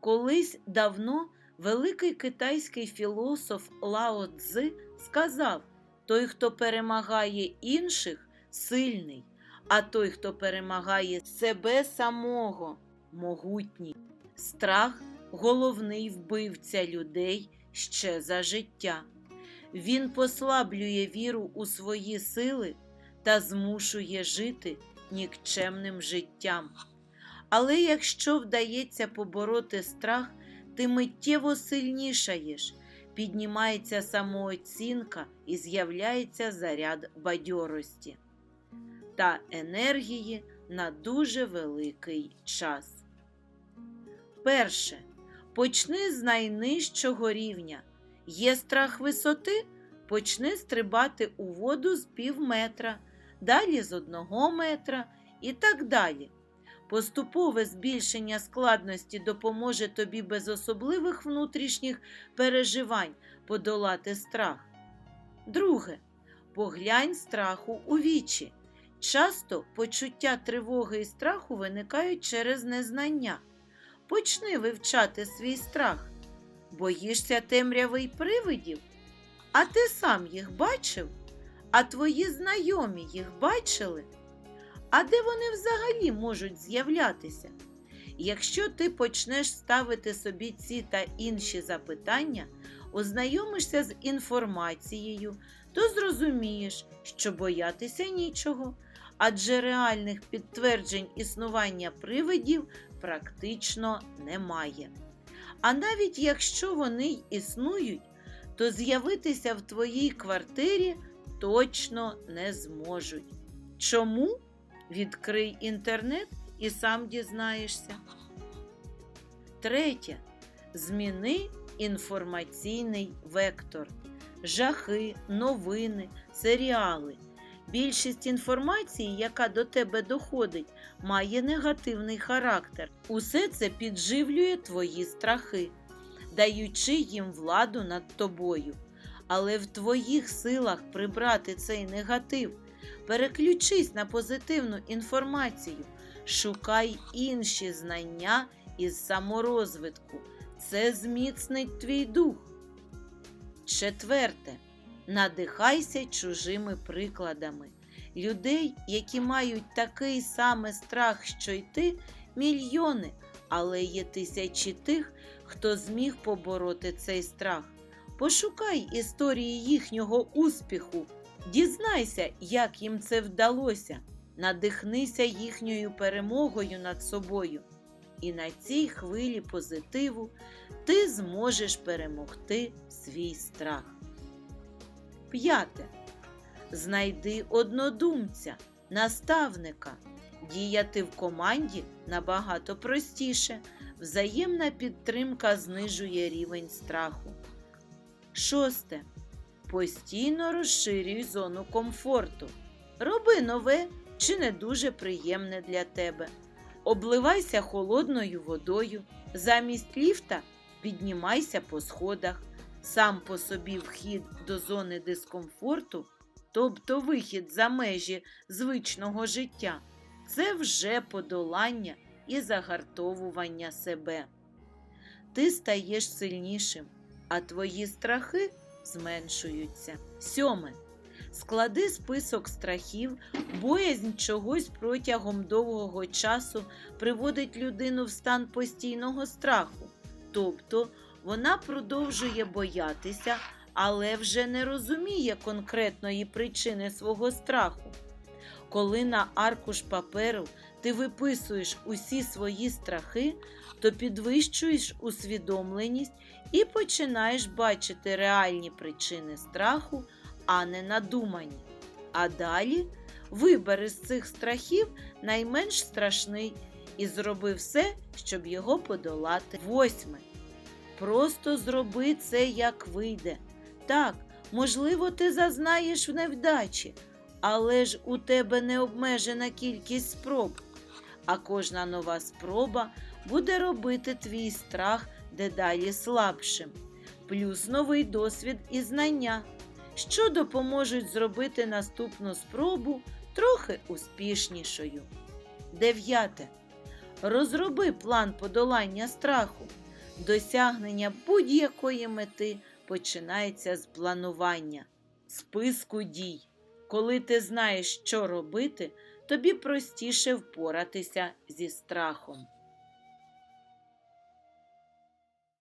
Колись давно великий китайський філософ Лао Цзи сказав: той, хто перемагає інших, сильний, а той, хто перемагає себе самого, могутній. Страх головний вбивця людей ще за життя. Він послаблює віру у свої сили та змушує жити нікчемним життям. Але якщо вдається побороти страх, ти миттєво сильнішаєш, піднімається самооцінка і з'являється заряд бадьорості та енергії на дуже великий час. Перше. Почни з найнижчого рівня. Є страх висоти, почни стрибати у воду з пів метра, далі з одного метра і так далі. Поступове збільшення складності допоможе тобі без особливих внутрішніх переживань подолати страх. Друге. Поглянь страху у вічі. Часто почуття тривоги і страху виникають через незнання. Почни вивчати свій страх. Боїшся темряви й привидів? А ти сам їх бачив? А твої знайомі їх бачили? А де вони взагалі можуть з'являтися? Якщо ти почнеш ставити собі ці та інші запитання, ознайомишся з інформацією, то зрозумієш, що боятися нічого, адже реальних підтверджень існування привидів практично немає. А навіть якщо вони існують, то з'явитися в твоїй квартирі точно не зможуть. Чому? Відкрий інтернет і сам дізнаєшся. Третє. Зміни інформаційний вектор. Жахи, новини, серіали. Більшість інформації, яка до тебе доходить, має негативний характер. Усе це підживлює твої страхи, даючи їм владу над тобою. Але в твоїх силах прибрати цей негатив. Переключись на позитивну інформацію, шукай інші знання із саморозвитку. Це зміцнить твій дух. Четверте. Надихайся чужими прикладами. Людей, які мають такий самий страх, що й ти, мільйони, але є тисячі тих, хто зміг побороти цей страх. Пошукай історії їхнього успіху. Дізнайся, як їм це вдалося, надихнися їхньою перемогою над собою. І на цій хвилі позитиву ти зможеш перемогти свій страх. П'яте. Знайди однодумця, наставника. Діяти в команді набагато простіше. Взаємна підтримка знижує рівень страху. Шосте. Постійно розширюй зону комфорту. Роби нове чи не дуже приємне для тебе. Обливайся холодною водою. Замість ліфта піднімайся по сходах. Сам по собі вхід до зони дискомфорту, тобто вихід за межі звичного життя, це вже подолання і загартовування себе. Ти стаєш сильнішим, а твої страхи зменшуються. Сьоме. Склади список страхів, боязнь чогось протягом довгого часу приводить людину в стан постійного страху, тобто вона продовжує боятися, але вже не розуміє конкретної причини свого страху. Коли на аркуш паперу ти виписуєш усі свої страхи, то підвищуєш усвідомленість і починаєш бачити реальні причини страху, а не надумані. А далі вибери з цих страхів найменш страшний і зроби все, щоб його подолати. Восьме. Просто зроби це, як вийде. Так, можливо, ти зазнаєш в невдачі, але ж у тебе не обмежена кількість спроб. А кожна нова спроба буде робити твій страх дедалі слабшим, плюс новий досвід і знання, що допоможуть зробити наступну спробу трохи успішнішою. Дев'яте. Розроби план подолання страху. Досягнення будь-якої мети починається з планування, списку дій. Коли ти знаєш, що робити, тобі простіше впоратися зі страхом.